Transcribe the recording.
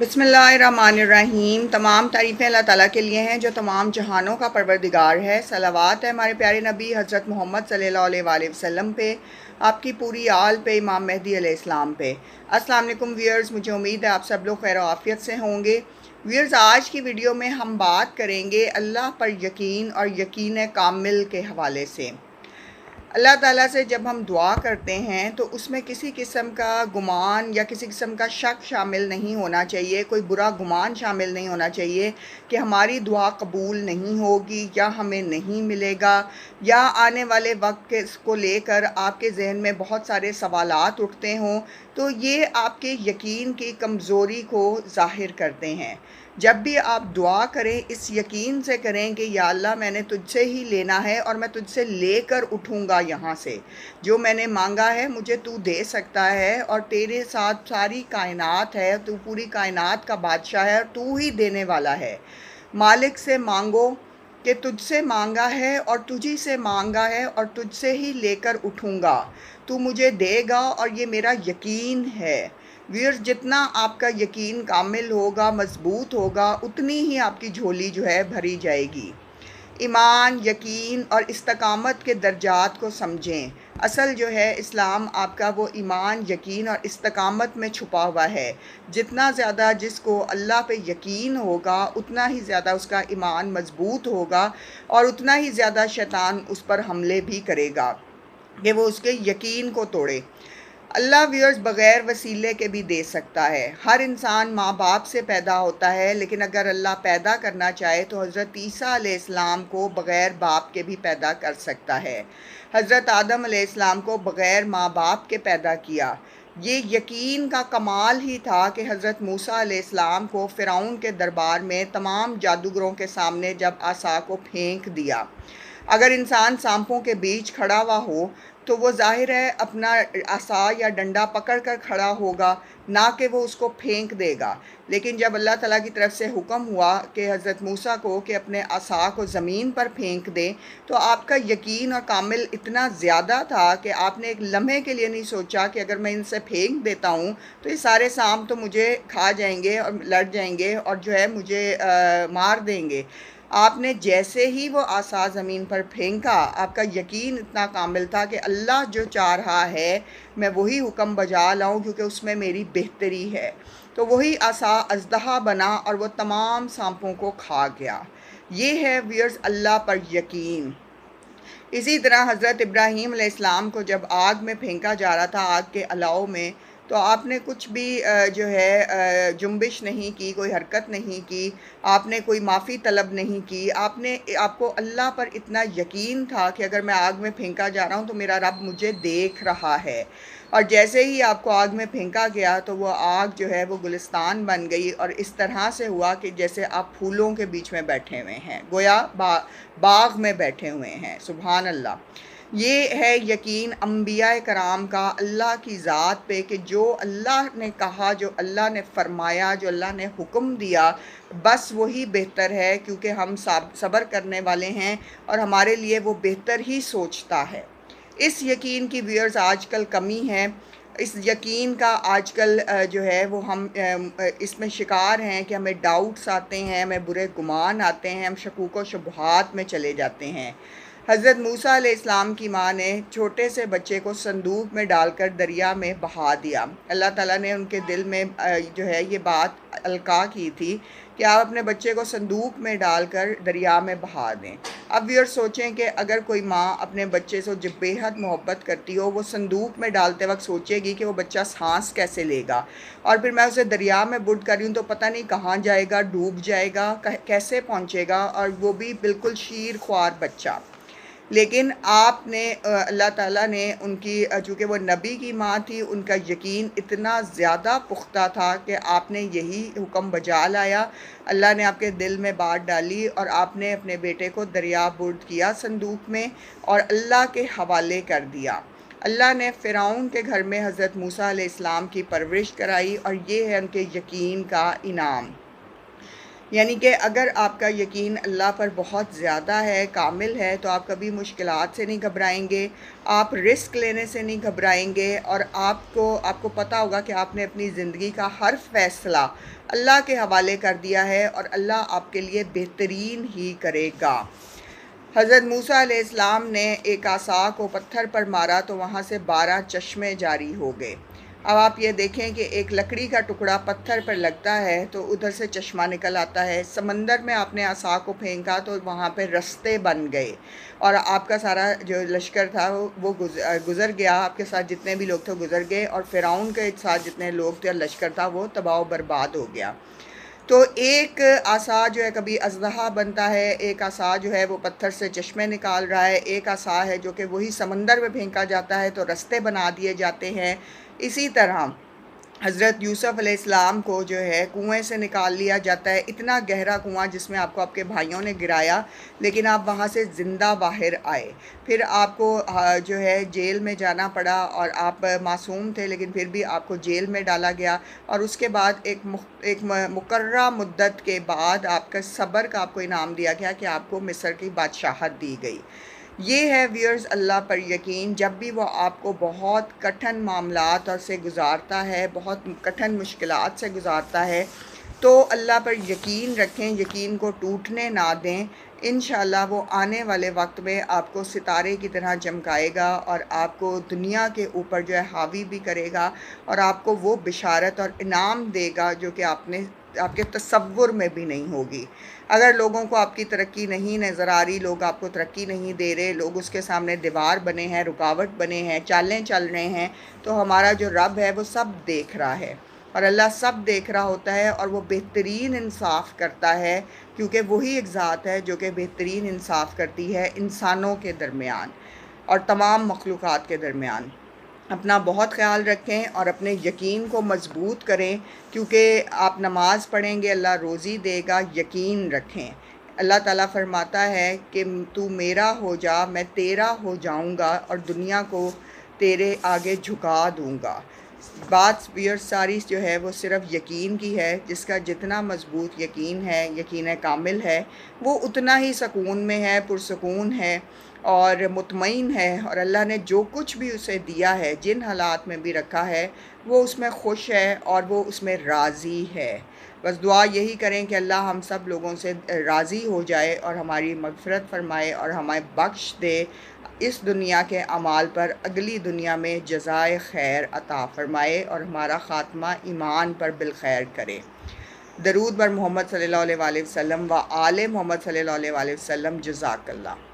بسم اللہ الرحمن الرحیم۔ تمام تعریفیں اللہ تعالیٰ کے لیے ہیں جو تمام جہانوں کا پروردگار ہے۔ صلوات ہے ہمارے پیارے نبی حضرت محمد صلی اللہ علیہ وآلہ وسلم پہ، آپ کی پوری آل پہ، امام مہدی علیہ السلام پہ۔ السلام علیکم ویئرز مجھے امید ہے آپ سب لوگ خیر و عافیت سے ہوں گے۔ ویئرز آج کی ویڈیو میں ہم بات کریں گے اللہ پر یقین اور یقین کامل کے حوالے سے۔ اللہ تعالیٰ سے جب ہم دعا کرتے ہیں تو اس میں کسی قسم کا گمان یا کسی قسم کا شک شامل نہیں ہونا چاہیے، کوئی برا گمان شامل نہیں ہونا چاہیے کہ ہماری دعا قبول نہیں ہوگی یا ہمیں نہیں ملے گا یا آنے والے وقت کو لے کر آپ کے ذہن میں بہت سارے سوالات اٹھتے ہوں تو یہ آپ کے یقین کی کمزوری کو ظاہر کرتے ہیں۔ جب بھی آپ دعا کریں، اس یقین سے کریں کہ یا اللہ، میں نے تجھ سے ہی لینا ہے اور میں تجھ سے لے کر اٹھوں گا یہاں سے۔ جو میں نے مانگا ہے، مجھے تو دے سکتا ہے اور تیرے ساتھ ساری کائنات ہے، تو پوری کائنات کا بادشاہ ہے اور تو ہی دینے والا ہے۔ مالک سے مانگو کہ تجھ سے مانگا ہے اور تجھی سے مانگا ہے اور تجھ سے ہی لے کر اٹھوں گا۔ تو مجھے دے گا اور یہ میرا یقین ہے۔ ویر جتنا آپ کا یقین کامل ہوگا، مضبوط ہوگا، اتنی ہی آپ کی جھولی جو ہے بھری جائے گی۔ ایمان، یقین اور استقامت کے درجات کو سمجھیں۔ اصل جو ہے اسلام آپ کا وہ ایمان، یقین اور استقامت میں چھپا ہوا ہے۔ جتنا زیادہ جس کو اللہ پہ یقین ہوگا، اتنا ہی زیادہ اس کا ایمان مضبوط ہوگا اور اتنا ہی زیادہ شیطان اس پر حملے بھی کرے گا کہ وہ اس کے یقین کو توڑے۔ اللہ ویئرز بغیر وسیلے کے بھی دے سکتا ہے۔ ہر انسان ماں باپ سے پیدا ہوتا ہے، لیکن اگر اللہ پیدا کرنا چاہے تو حضرت عیسیٰ علیہ السلام کو بغیر باپ کے بھی پیدا کر سکتا ہے۔ حضرت آدم علیہ السلام کو بغیر ماں باپ کے پیدا کیا۔ یہ یقین کا کمال ہی تھا کہ حضرت موسیٰ علیہ السلام کو فرعون کے دربار میں تمام جادوگروں کے سامنے جب آسا کو پھینک دیا۔ اگر انسان سانپوں کے بیچ کھڑا ہوا ہو تو وہ ظاہر ہے اپنا عصا یا ڈنڈا پکڑ کر کھڑا ہوگا، نہ کہ وہ اس کو پھینک دے گا۔ لیکن جب اللہ تعالیٰ کی طرف سے حکم ہوا کہ حضرت موسیٰ کو کہ اپنے عصا کو زمین پر پھینک دیں تو آپ کا یقین اور کامل اتنا زیادہ تھا کہ آپ نے ایک لمحے کے لیے نہیں سوچا کہ اگر میں ان سے پھینک دیتا ہوں تو یہ سارے سام تو مجھے کھا جائیں گے اور لڑ جائیں گے اور جو ہے مجھے مار دیں گے۔ آپ نے جیسے ہی وہ آسا زمین پر پھینکا، آپ کا یقین اتنا کامل تھا کہ اللہ جو چاہ رہا ہے، میں وہی حکم بجا لاؤں کیونکہ اس میں میری بہتری ہے۔ تو وہی آسا ازدہا بنا اور وہ تمام سانپوں کو کھا گیا۔ یہ ہے ویئرز اللہ پر یقین۔ اسی طرح حضرت ابراہیم علیہ السلام کو جب آگ میں پھینکا جا رہا تھا، آگ کے علاؤ میں تو آپ نے کچھ بھی جو ہے جنبش نہیں کی، کوئی حرکت نہیں کی، آپ نے کوئی معافی طلب نہیں کی، آپ نے، آپ کو اللہ پر اتنا یقین تھا کہ اگر میں آگ میں پھینکا جا رہا ہوں تو میرا رب مجھے دیکھ رہا ہے۔ اور جیسے ہی آپ کو آگ میں پھینکا گیا تو وہ آگ جو ہے وہ گلستان بن گئی اور اس طرح سے ہوا کہ جیسے آپ پھولوں کے بیچ میں بیٹھے ہوئے ہیں، گویا باغ میں بیٹھے ہوئے ہیں، سبحان اللہ۔ یہ ہے یقین انبیاء کرام کا، اللہ کی ذات پہ کہ جو اللہ نے کہا، جو اللہ نے فرمایا، جو اللہ نے حکم دیا، بس وہی بہتر ہے کیونکہ ہم صبر کرنے والے ہیں اور ہمارے لیے وہ بہتر ہی سوچتا ہے۔ اس یقین کی ویئرز آج کل کمی ہے اس یقین کا آج کل جو ہے وہ ہم اس میں شکار ہیں کہ ہمیں ڈاؤٹس آتے ہیں، ہمیں برے گمان آتے ہیں، ہم شکوک و شبہات میں چلے جاتے ہیں۔ حضرت موسیٰ علیہ السلام کی ماں نے چھوٹے سے بچے کو صندوق میں ڈال کر دریا میں بہا دیا۔ اللہ تعالیٰ نے ان کے دل میں جو ہے یہ بات القاع کی تھی کہ آپ اپنے بچے کو صندوق میں ڈال کر دریا میں بہا دیں۔ اب ویئر سوچیں کہ اگر کوئی ماں اپنے بچے سے جب بے حد محبت کرتی ہو، وہ صندوق میں ڈالتے وقت سوچے گی کہ وہ بچہ سانس کیسے لے گا۔ اور پھر میں اسے دریا میں بڈ کر رہی ہوں تو پتہ نہیں کہاں جائے گا، ڈوب جائے گا کیسے پہنچے گا۔ اور وہ بھی بالکل شیر خوار بچہ۔ لیکن آپ نے اللہ تعالیٰ نے ان کی چونکہ وہ نبی کی ماں تھی، ان کا یقین اتنا زیادہ پختہ تھا کہ آپ نے یہی حکم بجا لایا۔ اللہ نے آپ کے دل میں بات ڈالی اور آپ نے اپنے بیٹے کو دریا برد کیا صندوق میں اور اللہ کے حوالے کر دیا۔ اللہ نے فرعون کے گھر میں حضرت موسیٰ علیہ السلام کی پرورش کرائی اور یہ ہے ان کے یقین کا انعام۔ یعنی کہ اگر آپ کا یقین اللہ پر بہت زیادہ ہے، کامل ہے، تو آپ کبھی مشکلات سے نہیں گھبرائیں گے، آپ رسک لینے سے نہیں گھبرائیں گے اور آپ کو آپ کو پتہ ہوگا کہ آپ نے اپنی زندگی کا ہر فیصلہ اللہ کے حوالے کر دیا ہے اور اللہ آپ کے لیے بہترین ہی کرے گا۔ حضرت موسیٰ علیہ السلام نے ایک آسا کو پتھر پر مارا تو وہاں سے بارہ چشمے جاری ہو گئے۔ اب آپ یہ دیکھیں کہ ایک لکڑی کا ٹکڑا پتھر پر لگتا ہے تو ادھر سے چشمہ نکل آتا ہے، سمندر میں آپ نے آسا کو پھینکا تو وہاں پہ رستے بن گئے۔ اور آپ کا سارا جو لشکر تھا وہ گزر گیا، آپ کے ساتھ جتنے بھی لوگ تھے گزر گئے اور فرعون کے ساتھ جتنے لوگ تھے اور لشکر تھا وہ تباہ و برباد ہو گیا۔ تو ایک آسا جو ہے کبھی ازدہا بنتا ہے، ایک آسا جو ہے وہ پتھر سے چشمے نکال رہا ہے، ایک آسا ہے جو کہ وہی سمندر میں پھینکا جاتا ہے تو رستے بنا دیے جاتے ہیں، اسی طرح۔ حضرت یوسف علیہ السلام کو جو ہے کنویں سے نکال لیا جاتا ہے، اتنا گہرا کنواں جس میں آپ کو آپ کے بھائیوں نے گرایا، لیکن آپ وہاں سے زندہ باہر آئے۔ پھر آپ کو جو ہے جیل میں جانا پڑا اور آپ معصوم تھے، لیکن پھر بھی آپ کو جیل میں ڈالا گیا۔ اور اس کے بعد ایک ایک مقررہ مدت کے بعد آپ کا صبر کا آپ کو انعام دیا گیا کہ آپ کو مصر کی بادشاہت دی گئی۔ یہ ہے ویئرز اللہ پر یقین، جب بھی وہ آپ کو بہت کٹھن معاملات اور سے گزارتا ہے، بہت کٹھن مشکلات سے گزارتا ہے، تو اللہ پر یقین رکھیں، یقین کو ٹوٹنے نہ دیں۔ انشاءاللہ وہ آنے والے وقت میں آپ کو ستارے کی طرح چمکائے گا اور آپ کو دنیا کے اوپر جو ہے حاوی بھی کرے گا اور آپ کو وہ بشارت اور انعام دے گا جو کہ آپ نے آپ کے تصور میں بھی نہیں ہوگی۔ اگر لوگوں کو آپ کی ترقی نہیں نظر آ رہی، لوگ آپ کو ترقی نہیں دے رہے، لوگ اس کے سامنے دیوار بنے ہیں، رکاوٹ بنے ہیں، چالیں چل رہے ہیں، تو ہمارا جو رب ہے وہ سب دیکھ رہا ہے۔ اور اللہ سب دیکھ رہا ہوتا ہے اور وہ بہترین انصاف کرتا ہے، کیونکہ وہی ایک ذات ہے جو کہ بہترین انصاف کرتی ہے انسانوں کے درمیان اور تمام مخلوقات کے درمیان۔ اپنا بہت خیال رکھیں اور اپنے یقین کو مضبوط کریں، کیونکہ آپ نماز پڑھیں گے، اللہ روزی دے گا، یقین رکھیں۔ اللہ تعالیٰ فرماتا ہے کہ تو میرا ہو جا، میں تیرا ہو جاؤں گا اور دنیا کو تیرے آگے جھکا دوں گا۔ بات ویئر ساری جو ہے وہ صرف یقین کی ہے، جس کا جتنا مضبوط یقین ہے، یقین کامل ہے، وہ اتنا ہی سکون میں ہے، پرسکون ہے اور مطمئن ہے۔ اور اللہ نے جو کچھ بھی اسے دیا ہے، جن حالات میں بھی رکھا ہے، وہ اس میں خوش ہے اور وہ اس میں راضی ہے۔ بس دعا یہی کریں کہ اللہ ہم سب لوگوں سے راضی ہو جائے اور ہماری مغفرت فرمائے اور ہمیں بخش دے اس دنیا کے اعمال پر، اگلی دنیا میں جزائے خیر عطا فرمائے اور ہمارا خاتمہ ایمان پر بالخیر کرے۔ درود بر محمد صلی اللہ علیہ وسلم و آل محمد صلی اللہ علیہ وسلم، جزاک اللہ۔